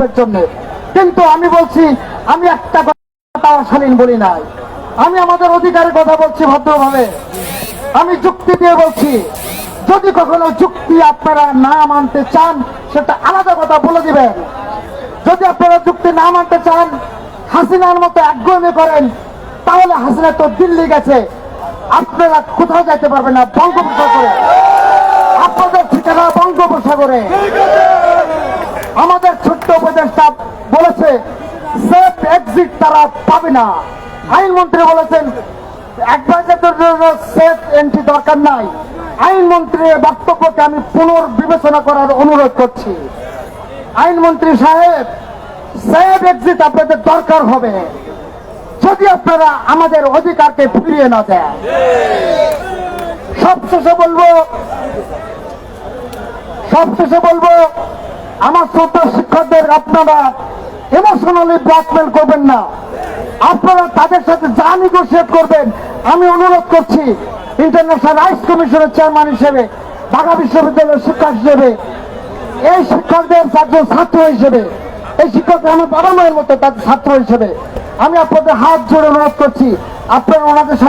বাস্তবের জন্য। কিন্তু আমি বলছি, আমি একটা কথা শালীন বলি নাই। আমি আমাদের অধিকারের কথা বলছি ভদ্রভাবে। আমি যুক্তি দিয়ে বলছি, যদি কখনো যুক্তি আপনারা না মানতে চান, সেটা আলাদা কথা বলে দিবেন। যদি আপনারা যুক্তি না মানতে চান, হাসিনার মতো একগমে করেন, তাহলে হাসিনা তো দিল্লি গেছে। আপনারা কোথাও যাইতে পারবেন না বঙ্গোপসাগরে। আপনাদের ঠিকানা বঙ্গোপসাগরে আমাদের ছোট্ট উপদেষ্টা বলেছে সেফ এক্সিট তারা পাবে না। আইনমন্ত্রী বলেছেন অ্যাডভাইজারদের জন্য সেফ এন্ট্রি দরকার নাই। আইনমন্ত্রীর বক্তব্যকে আমি পুনর্বিবেচনা করার অনুরোধ করছি। আইনমন্ত্রী সাহেব সেফ এক্সিট আপনাদের দরকার হবে। যদি আপনারা আমাদের অধিকারকে ফিরিয়ে না দেন। সবশেষে বলব সবশেষে বলব, আমার ছোট শিক্ষকদের আপনারা ইমোশনালি ব্ল্যাকমেল করবেন না। আপনারা তাদের সাথে যা নিগোসিয়েট করবেন, আমি অনুরোধ করছি ইন্টারন্যাশনাল রাইটস কমিশনের চেয়ারম্যান হিসেবে, ঢাকা বিশ্ববিদ্যালয়ের শিক্ষক হিসেবে, এই শিক্ষকদের একজন ছাত্র হিসেবে, এই শিক্ষক আমার বাবা মায়ের মতো তাদের ছাত্র হিসেবে, আমি আপনাদের হাত জোড়ে অনুরোধ করছি, আপনারা ওনাদের সাথে